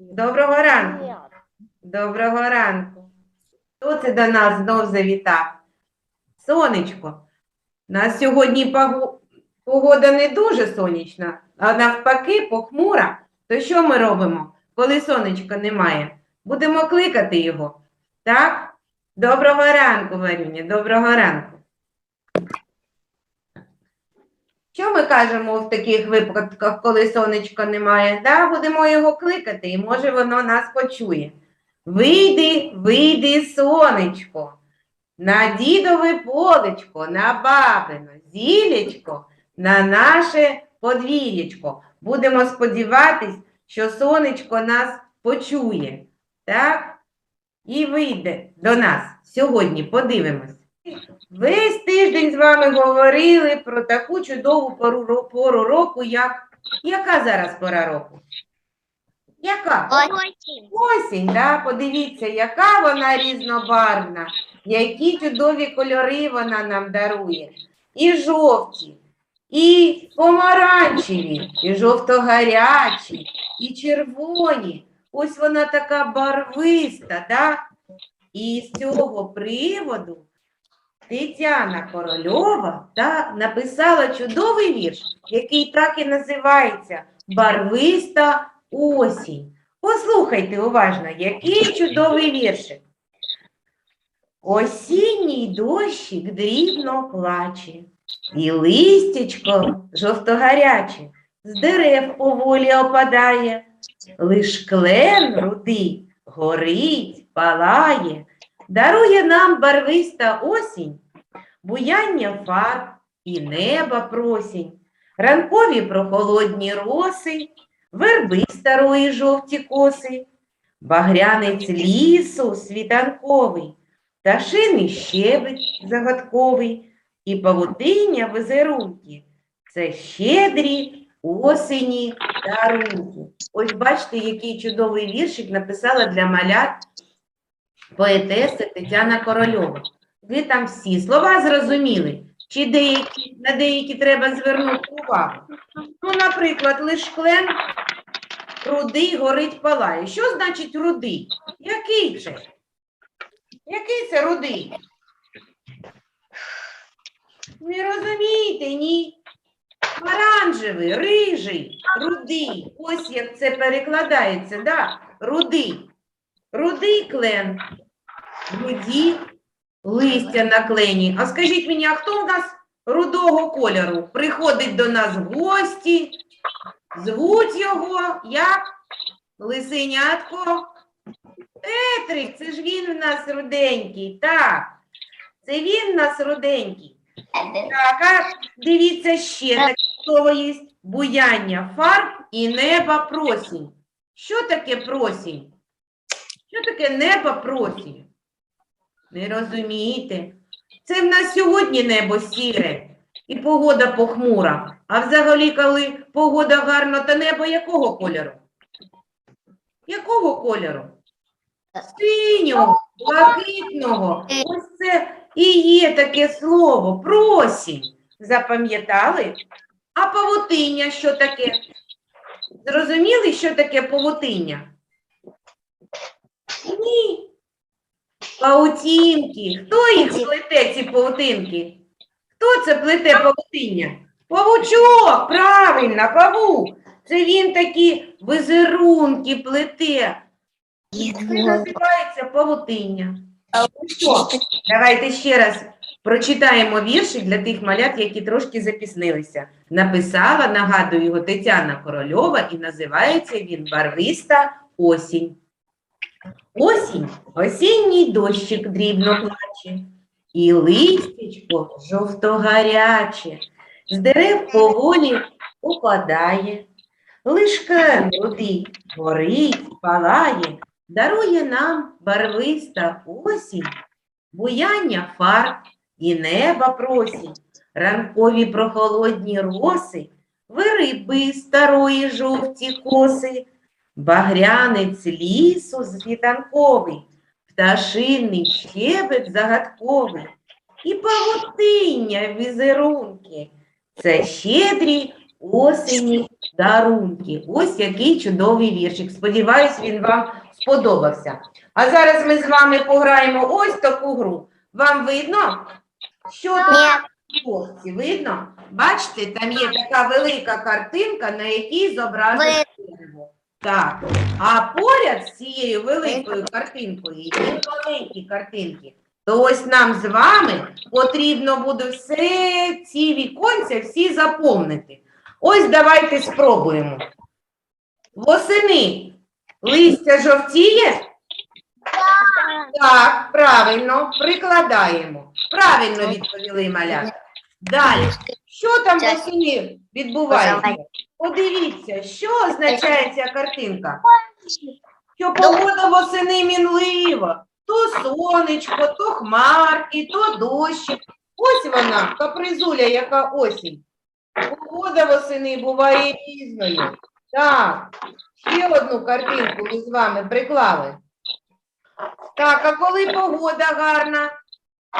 Доброго ранку. Доброго ранку. Хто це до нас знов завітав? Сонечко. Нас сьогодні погода не дуже сонячна, а навпаки, похмура. То що ми робимо, коли сонечка немає? Будемо кликати його. Так? Доброго ранку, Марюня, доброго ранку. Що ми кажемо в таких випадках, коли сонечка немає? Да, будемо його кликати, і може воно нас почує. Вийди, вийди, сонечко, на дідове полечко, на бабино, зілечко, на наше подвір'ячко. Будемо сподіватись, що сонечко нас почує, так? І вийде до нас сьогодні, подивимось. Весь тиждень з вами говорили про таку чудову пору, пору року, як яка зараз пора року? Яка? Очень. Осінь, да? подивіться, яка вона різнобарвна, які чудові кольори вона нам дарує. І жовті, і помаранчеві, і жовто-гарячі, і червоні. Ось вона така барвиста, да? І з цього приводу Тетяна Корольова та, написала чудовий вірш, який так і називається Барвиста осінь. Послухайте уважно, який чудовий віршик. Осінній дощик дрібно плаче, і листячко жовтогаряче з дерев поволі опадає, лиш клен рудий горить, палає, дарує нам барвиста осінь, буяння фарб і неба просінь, ранкові прохолодні роси, верби старої жовті коси, багрянець лісу світанковий, пташиний щебеть загадковий і павутиння визерунки. Це щедрі осені дарунки. Ось бачите, який чудовий віршик написала для малят поетеса Тетяна Корольова. Ви там всі слова зрозуміли, чи деякі, на деякі треба звернути увагу. Ну, наприклад, лиш клен рудий горить палає. Що значить рудий? Який це? Який це рудий? Не розумієте, ні? Оранжевий, рижий, рудий. Ось як це перекладається, да? Рудий. Рудий клен. Руді листя на клені. А скажіть мені, а хто в нас рудого кольору? Приходить до нас гості, звуть його як лисенятко. Петрик, це ж він в нас руденький. Так, це він в нас руденький. Так, а дивіться ще таке слово є. Буяння фарб і неба просінь. Що таке просінь? Що таке неба просінь? Не розумієте? Це в нас сьогодні небо сіре і погода похмура. А взагалі, коли погода гарна, то небо якого кольору? Якого кольору? Синього, блакитного. Ось це і є таке слово просінь. Запам'ятали? А павутиння що таке? Зрозуміли, що таке павутиння? Ні. Паутінки. Хто їх плете, ці паутинки? Хто це плете павутиння? Павучок, правильно, павук. Це він такі визерунки плете. Це називається павутиння. Давайте ще раз прочитаємо вірші для тих малят, які трошки запізнилися. Написала, нагадую його Тетяна Корольова, і називається він Барвиста осінь. Осінь, осінній дощик дрібно плаче, і листячко жовто-гаряче, з дерев поволі опадає, лишка рудий горить, палає, дарує нам барвиста осінь, буяння фарб і неба просінь, ранкові прохолодні роси, вириби старої жовті коси, багрянець лісу світанковий, пташиний щебет загадковий, і павутиння візерунки. Це щедрі осені дарунки. Ось який чудовий віршик. Сподіваюсь, він вам сподобався. А зараз ми з вами пограємо ось таку гру. Вам видно? Що тут. Хлопці, видно? Бачите, там є така велика картинка, на якій зображено дерево. Так. А поряд з цією великою картинкою є маленькі картинки. То ось нам з вами потрібно буде все ці віконця всі заповнити. Ось давайте спробуємо. Восени листя жовтіє? Так, правильно, прикладаємо. Правильно відповіли малята. Далі. Що там восени відбувається? Подивіться, що означає ця картинка? Що погода восени мінлива. То сонечко, то хмарки, то дощик. Ось вона, капризуля, яка осінь. Погода восени буває різною. Так, ще одну картинку ми з вами приклали. Так, а коли погода гарна,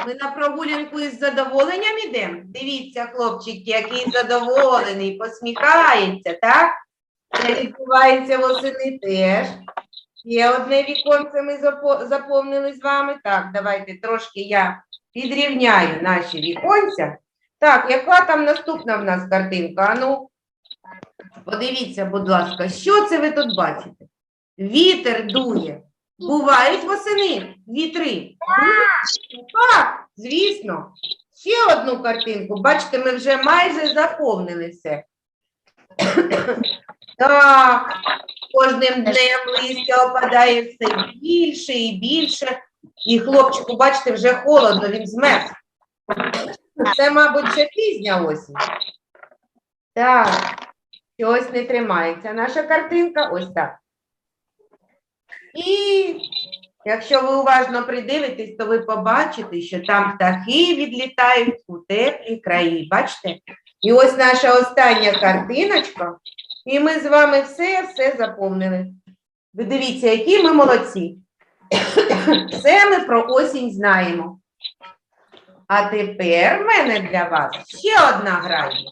ми на прогулянку із задоволенням ідемо? Дивіться, хлопчик, який задоволений, посміхається, так? Це відбувається восени теж. Ще одне віконце ми заповнили з вами. Так, давайте трошки я підрівняю наші віконця. Так, яка там наступна в нас картинка? Ану, подивіться, будь ласка, що це ви тут бачите? Вітер дує. Бувають восени вітри. Так, звісно. Ще одну картинку. Бачите, ми вже майже заповнили все. Так, кожним днем листя опадає все більше і більше. І хлопчику, бачите, вже холодно, він змерз. Це, мабуть, ще пізня осінь. Так, щось не тримається. Наша картинка ось так. І якщо ви уважно придивитесь, то ви побачите, що там птахи відлітають у теплі краї. Бачите? І ось наша остання картиночка. І ми з вами все-все заповнили. Ви дивіться, які ми молодці. Все ми про осінь знаємо. А тепер в мене для вас ще одна гра є.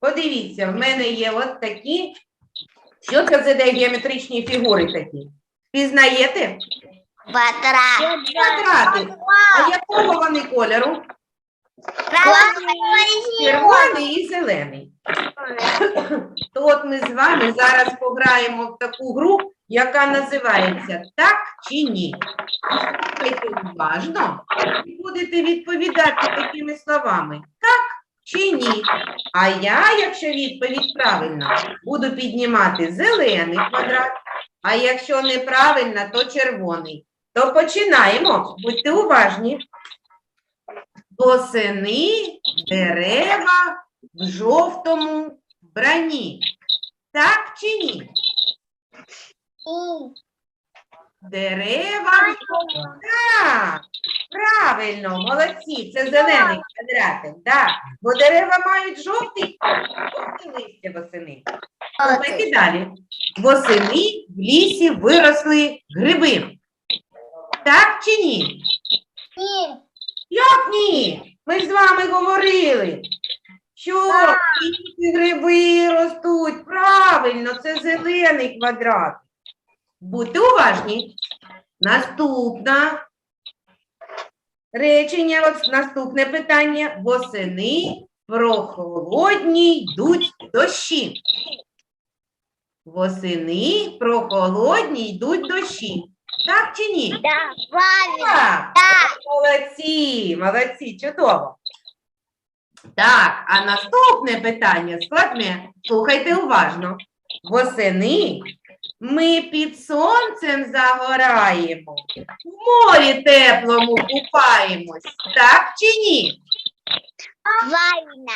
Подивіться, в мене є от такі. Що це за геометричні фігури такі? Пізнаєте? Квадрат. Квадрати. А якого вони кольору? Червоний і зелений. То от ми з вами зараз пограємо в таку гру, яка називається Так чи ні. Слухайте уважно і будете відповідати такими словами Так чи ні. А я, якщо відповідь правильна, буду піднімати зелений квадрат, а якщо неправильна, то червоний. То починаємо. Будьте уважні. Восени дерева в жовтому вбранні. Так чи ні? Дерева. Так, правильно, молодці, це зелений квадратик, так. Бо дерева мають жовтий, жовте листя восени. Слухайте далі. Восени в лісі виросли гриби. Так чи ні? Як ні? Ми ж з вами говорили, що інші гриби ростуть. Правильно, це зелений квадрат. Будьте уважні. Наступна речення, наступне питання. Восени прохолодні йдуть дощі. Восени прохолодні йдуть дощі. Так чи ні? Да, правильно. Так. Молодці, молодці, чудово. Так, а наступне питання складне. Слухайте уважно. Восени ми під сонцем загораємо, в морі теплому купаємось. Так чи ні? Правильно.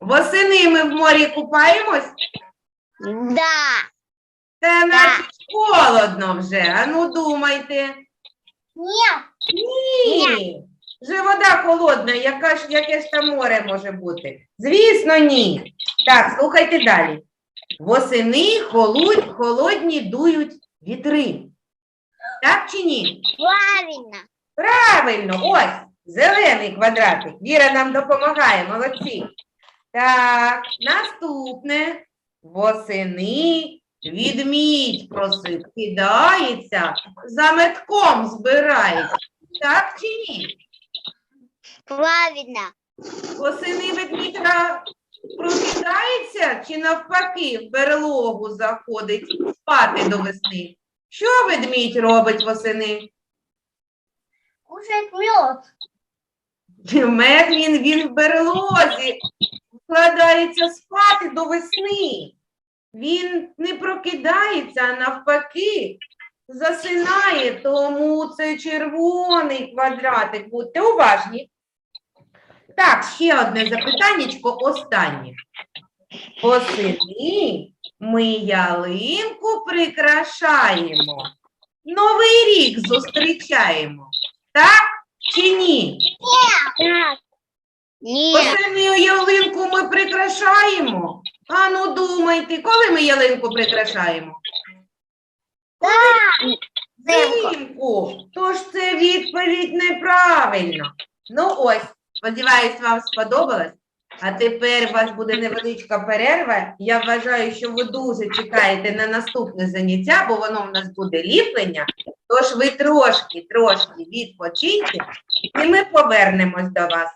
Восени ми в морі купаємось, Да. та наче холодно вже. Ану думайте. Нет. Ні. Вже вода холодна, яка ж, яке ж там море може бути? Звісно, ні. Так, слухайте далі. Восени холодь, холодні дують вітри. Так чи ні? Правильно. Правильно, ось зелений квадратик. Віра нам допомагає, молодці. Так, наступне. Восени відмідь просипається, за метком збирається. Так чи ні? Правильно. Восени ведмідь прокидається чи навпаки в берлогу заходить спати до весни? Що ведмідь робить восени? Кушает мед. Мед він, він в берлозі вкладається спати до весни. Він не прокидається, а навпаки засинає, тому це червоний квадратик. Будьте уважні. Так, ще одне запитаннячко, останнє. Осени ми ялинку прикрашаємо. Новий рік зустрічаємо. Так чи ні? Так. Нет. Осени ялинку ми прикрашаємо. А ну думайте, коли ми ялинку прикрашаємо? Взимку. Тож це відповідь неправильно. Ну ось, сподіваюсь, вам сподобалось. А тепер у вас буде невеличка перерва. Я вважаю, що ви дуже чекаєте на наступне заняття, бо воно в нас буде ліплення. Тож ви трошки, трошки відпочиньте, і ми повернемось до вас.